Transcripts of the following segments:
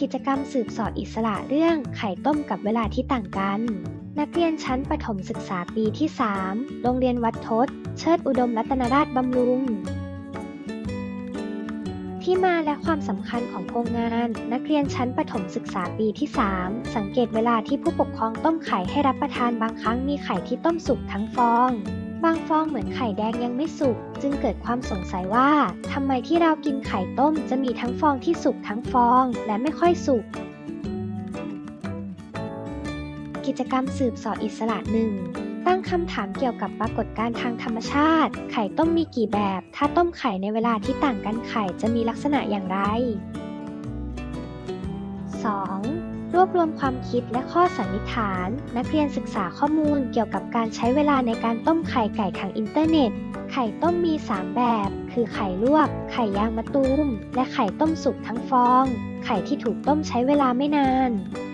กิจกรรมสืบสอดอิสระเรื่องไข่ต้มกับเวลาที่ต่างกัน นักเรียนชั้นประถมศึกษาปีที่ 3 โรงเรียนวัดทศ เชิดอุดมรัตนราชบำรุง ที่มาและความสำคัญของโครงงาน นักเรียนชั้นประถมศึกษาปีที่ 3 สังเกตเวลาที่ผู้ปกครองต้มไข่ให้รับประทานบางครั้งมีไข่ที่ต้มสุกทั้งฟอง บางฟองเหมือนไข่แดงยังไม่สุก จึงเกิดความสงสัยว่าทำไมที่เรากินไข่ต้มจะมีทั้งฟองที่สุกทั้งฟองและไม่ค่อยสุก กิจกรรมสืบสออิสระหนึ่งตั้งคำถามเกี่ยวกับปรากฏการณ์ทางธรรมชาติ ไข่ต้มมีกี่แบบ ถ้าต้มไข่ในเวลาที่ต่างกันไข่จะมีลักษณะอย่างไร 2. รวบรวมความคิดและข้อสันนิษฐาน นักเรียนศึกษาข้อมูลเกี่ยวกับการใช้เวลาในการต้มไข่ไก่ทางอินเทอร์เน็ต ไข่ต้มมี 3 แบบ คือไข่ลวก ไข่ยางมะตูม และไข่ต้มสุกทั้งฟอง ไข่ที่ถูกต้มใช้เวลาไม่นาน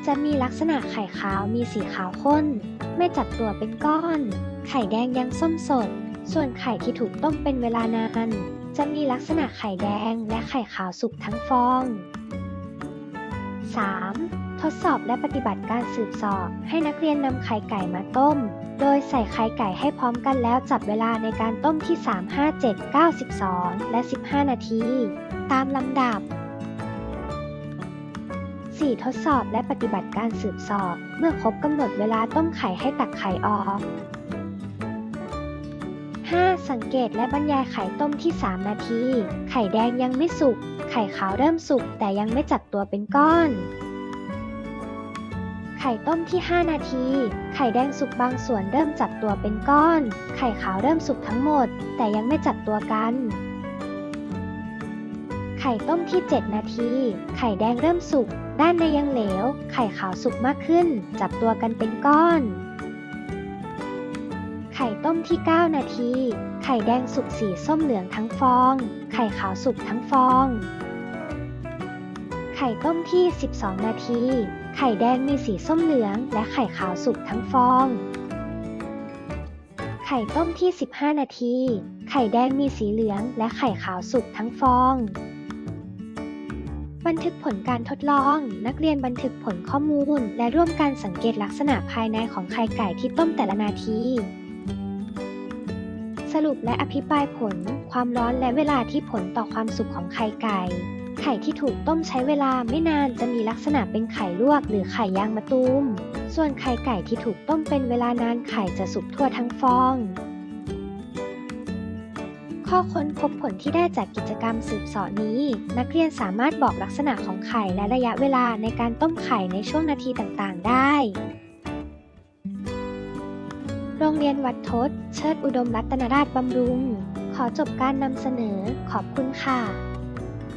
จะมีลักษณะไข่ขาวมีสีขาวข้น ไม่จับตัวเป็นก้อน ไข่แดงยังส้มสด ส่วนไข่ที่ถูกต้มเป็นเวลานานจะมีลักษณะไข่แดงและไข่ขาวสุกทั้งฟอง 3. ทดสอบและปฏิบัติการสืบสอบ ให้นักเรียนนำไข่ไก่มาต้ม โดยใส่ไข่ไก่ให้พร้อมกันแล้วจับเวลาในการต้มที่ 3 5 7 9 12 และ 15 นาที ตามลำดับ 4. ทดสอบและปฏิบัติการสืบสอบ เมื่อครบกำหนดเวลาต้มไข่ให้ตักไข่ออก 5. สังเกตและบรรยายไข่ต้มที่ 3 นาที ไข่แดงยังไม่สุก ไข่ขาวเริ่มสุกแต่ยังไม่จับตัวเป็นก้อน ไข่ต้มที่ 5 นาที ไข่แดงสุกบางส่วนเริ่มจับตัวเป็นก้อน ไข่ขาวเริ่มสุกทั้งหมด แต่ยังไม่จับตัวกัน ไข่ต้มที่ 7 นาที ไข่แดงเริ่มสุก ด้านในยังเหลว ไข่ขาวสุกมากขึ้น จับตัวกันเป็นก้อน ไข่ต้มที่ 9 นาที ไข่แดงสุกสีส้มเหลืองทั้งฟอง ไข่ขาวสุกทั้งฟอง ไข่ต้มที่ 12 นาที ไข่แดงมีสีส้มเหลือง และไข่ขาวสุกทั้งฟอง ไข่ต้มที่ 15 นาที ไข่แดงมีสีเหลือง และไข่ขาวสุกทั้งฟอง บันทึกผลการทดลอง นักเรียนบันทึกผลข้อมูล และร่วมการสังเกตลักษณะภายในของไข่ไก่ที่ต้มแต่ละนาที สรุปและอภิปรายผล ความร้อนและเวลาที่ผลต่อความสุกของไข่ไก่ ไข่ที่ถูกต้มใช้เวลาไม่นานจะมีลักษณะเป็นไข่ลวกหรือไข่ยางมะตูม ส่วนไข่ไก่ที่ถูกต้มเป็นเวลานานไข่จะสุกทั่วทั้งฟอง ข้อค้นพบผลที่ได้จากกิจกรรมสืบสอนี้ นักเรียนสามารถบอกลักษณะของไข่และระยะเวลาในการต้มไข่ในช่วงนาทีต่างๆ ได้ โรงเรียนวัดทศ เชิดอุดมรัตนราชบำรุง ขอจบการนำเสนอ ขอบคุณค่ะ